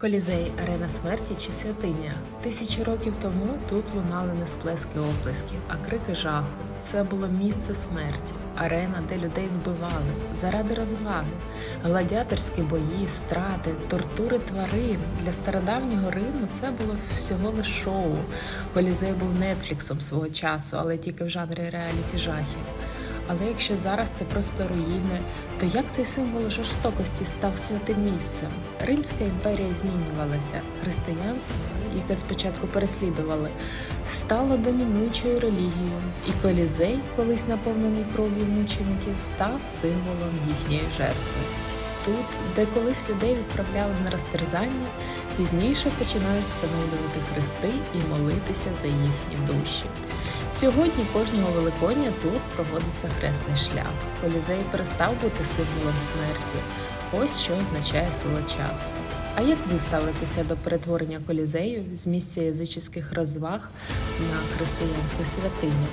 Колізей арена смерті чи святиня. Тисячі років тому тут лунали не сплески оплесків, а крики жаху. Це було місце смерті, арена, де людей вбивали заради розваги, гладіаторські бої, страти, тортури тварин. Для стародавнього Риму це було всього лише шоу. Колізей був нетфліксом свого часу, але тільки в жанрі реаліті жахів. Але якщо зараз це просто руїни, то як цей символ жорстокості став святим місцем? Римська імперія змінювалася. Християнство, яке спочатку переслідували, стало домінуючою релігією, і колізей, колись наповнений кров'ю мучеників, став символом їхньої жертви. Тут, де колись людей відправляли на розтерзання, пізніше починають встановлювати хрести і молитися за їхні душі. Сьогодні кожного Великодня тут проводиться хресний шлях. Колізей перестав бути символом смерті. Ось що означає сила часу. А як ви ставитеся до перетворення колізею з місця язичних розваг на християнську святиню?